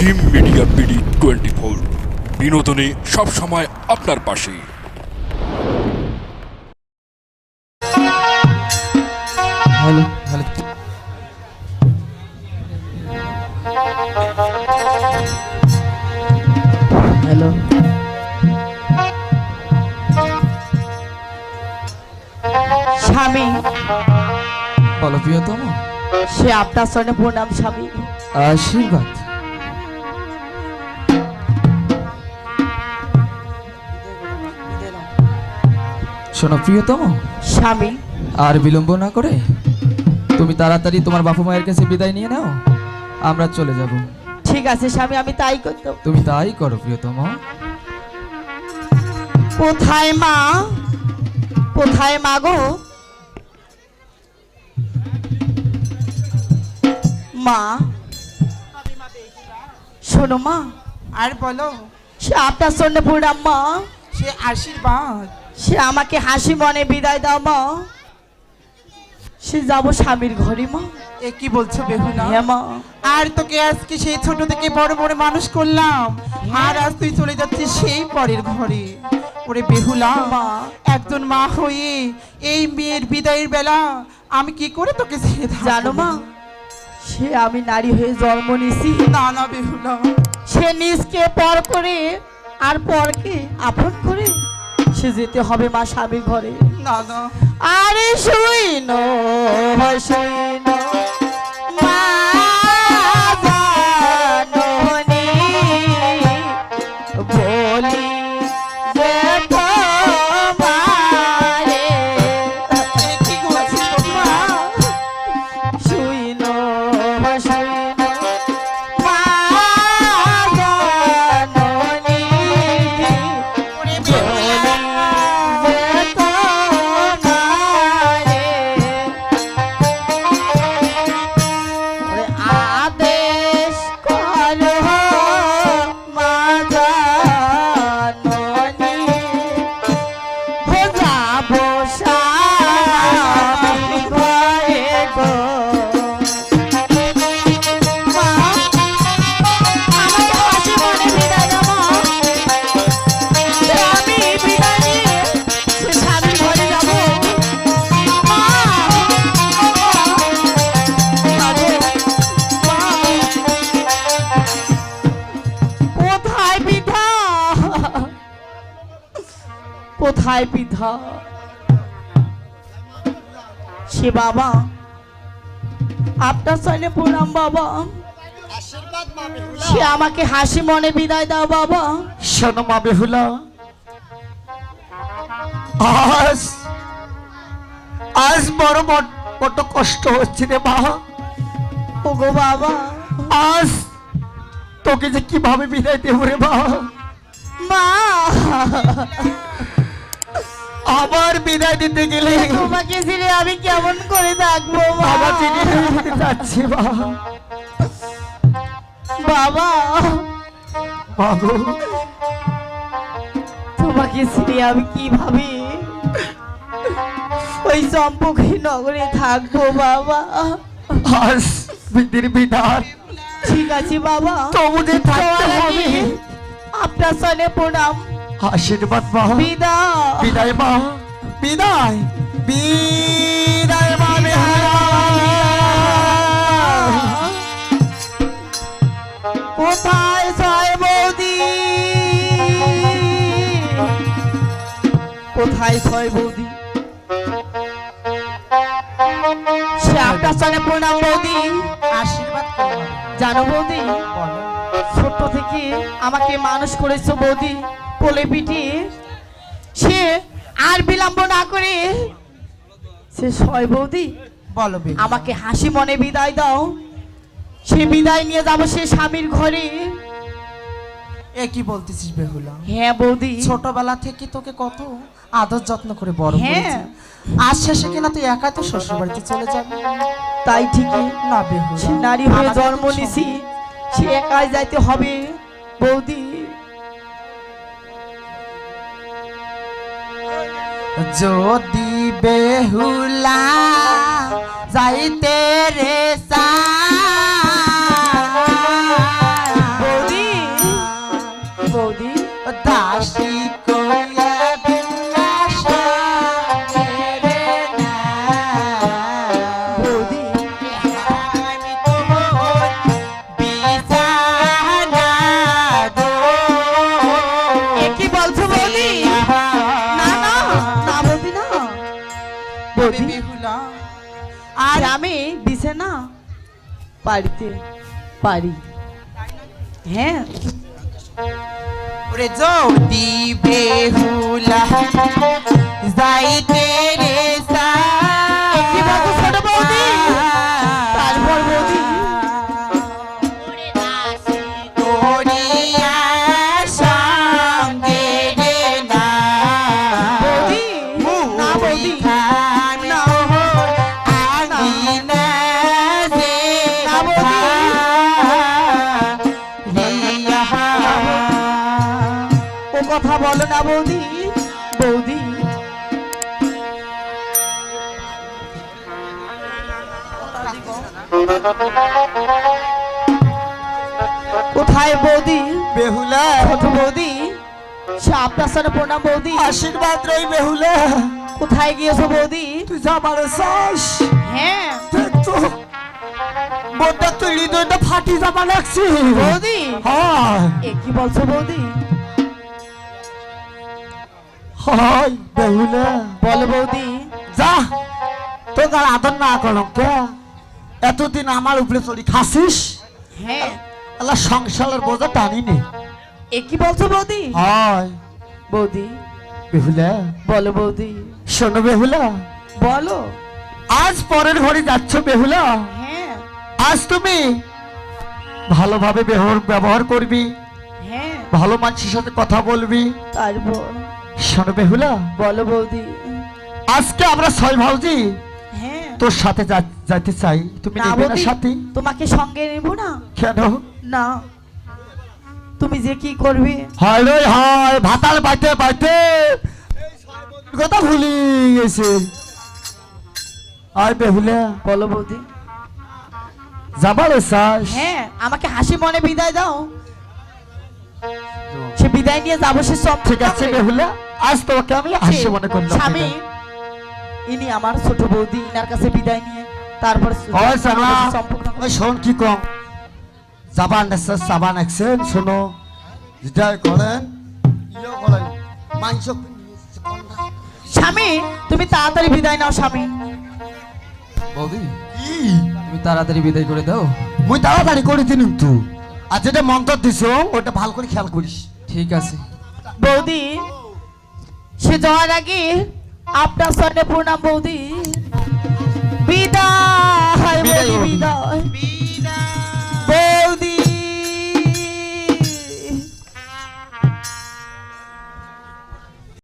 Jim media BD twenty four বিনোদনে সবসময় আপনার পাশে। Hello hello hello. স্বামী। বলো প্রিয়তম সে আপনার সনে প্রণাম স্বামী। আশীর্বাদ। শোনো প্রিয়তম। স্বামী। আর বিলম্ব না করে তুমি তাড়াতাড়ি তোমার বাপু মায়ের কাছে বিদায় নিয়ে নাও আমরা চলে যাব। ঠিক আছে স্বামী আমি তাই করতাম। তুমি তাই করো প্রিয়তম। কোথায় মা? কোথায় মা গো? মা। শোনো মা। আর বলো। সে আপনার সন্ধ্যে প্রণাম মা। সে আশীর্বাদ। সে আমাকে হাসি মনে বিদায় দাও মা। সে যাব স্বামীর ঘরে মা। এ কি বলছো বেহুলা? হ্যাঁ মা। আর তোকে আজকে সেই ছোট থেকে বড় বড় মানুষ করলাম। আর আজ তুই চলে যাচ্ছিস সেই পরের ঘরে। ওরে বেহুলা মা। একজন মা হয়ে এই মেয়ের বিদায়ের বেলা আমি কি করে তোকে ছেড়ে? জানো মা সে আমি নারী হয়ে জন্ম নিছি না না বেহুলা। সে নিজকে পর করে আর পরকে আপন করে সে যেতে হবে মা স্বামীর ঘরে। আরে না শুইন মা কোথায় পিঠা সে বাবা আপনার সৈন্য প্রণাম বাবা। সে আমাকে হাসি মনে বিদায় দাও বাবা। শোনো মা বেহুলা আজ আজ বড় বড়- কষ্ট হচ্ছে রে মা। ওগো বাবা। আজ তোকে যে কীভাবে বিদায় দেবো রে মা? মা! আবার বিদায় দিতে গেলে? তোমাকে ছেড়ে আমি কেমন করে থাকব বাবা চিনি যাচ্ছে মা। বাবা তোমাকে ছেড়ে আমি কীভাবে ওই চম্পকী নগরে থাকব বাবা? আজ বিধির বিধান। ঠিক আছে বাবা। তবু যে থাকতে হবে। আপনার সনে প্রণাম। আশীর্বাদ মা। বিদায়। বিদায় মা। বিদায়। বিদায় মা কোথায় ছয় বৌদি? কোথায় ছয় বৌদি? সে আপনার সঙ্গে প্রণাম বৌদি। আশীর্বাদ জানো বৌদি? বলো। ছোট থেকে আমাকে মানুষ করেছ বৌদি। কোলে পিঠে সে আর বিলম্ব না করে সে ছয় বৌদি বলো আমাকে হাসি মনে বিদায় দাও। সে বিদায় নিয়ে যাব সে স্বামীর ঘরে। এ কি বলতেছিস বেহুলা? হ্যাঁ বৌদি। ছোটবেলা থেকে তোকে কত আদর যত্ন করে বড় হ্যাঁ। আজ শেষে কিনা তুই একা তো শ্বশুর বাড়িতে চলে যাবি। তাই ঠিকই। না বেহুলা। সে নারী হয়ে জন্ম নিছি সে একাই যাইতে হবে বৌদি। যদি বেহুলা যাইতে রে পারিতে পারি। হ্যাঁ। ওরে যদি বেহুলা যাইতে রে কি কথা বলো না বৌদি। বৌদি। কোথায় বৌদি বেহুলা ছোট বৌদি। আপনার সাথে প্রণাম বৌদি। আশীর্বাদ রই বেহুলা। কোথায় গিয়েছো বৌদি। তুই যাবার চাস হ্যাঁ। তো বোনটা তুই হৃদয়টা ফাটি যাবা লাগছি। বৌদি। হয়। এ কি বলছো বৌদি? হয় বেহুলা। বলো বৌদি। যা তোকে আর আদর না করলাম কে? এতদিন আমার উপরে চলি খাসিস? হ্যাঁ। আল্লাহ সংসারের বোঝা টানি নে এ কি বলছো বৌদি? হয়। বৌদি। বেহুলা। বলো বৌদি। শোনো বেহুলা। বলো। আজ পরের ঘরে যাচ্ছ বেহুলা? হ্যাঁ। আজ তুমি ভালোভাবে ব্যবহার করবি। হ্যাঁ। ভালো মানুষের সাথে কথা বলবি। তারপর শোনো বেহুলা। বলো বৌদি। আজকে আমরা ছয় ভাউজি। হ্যাঁ। তোর সাথে যাইতে চাই। তুমি নেবে না সাথী? তোমাকে সঙ্গে নেব না? কেন? না। তুমি যে কি করবে? হয় রে হয় ভাতাল পাইতে পাইতে কথা ভুলি গেছে। আয় বেহুলা। বলো বৌদি। যাবার চাস হ্যাঁ আমাকে হাসি মনে বিদায় দাও। সে বিদায় নিয়ে যাব সে সব ঠিক আছে বেহুলা। আজ তোমাকে আমি হাসি মনে করলাম। স্বামী ইনি আমার ছোট বৌদি ইনার কাছে বিদায় নিয়ে তারপর হয় শোন কি কম? জাবান নেছে সাবান একছেন শোনো। যেটা করেন ইয়ে করেন মাংস স্বামী তুমি তাড়াতাড়ি বিদায় নাও স্বামী। বৌদি? কি? তুমি তাড়াতাড়ি বিদায় করে দাও। মুই তাড়াতাড়ি করে দিন তো আর যেটা মন্ত্র দিছ ওটা ভালো করে খেয়াল করিস। ঠিক আছে। বৌদি দেশে যাওয়ার আগে আপনার সঙ্গে প্রণাম বৌদি। বিদায় বিদায়।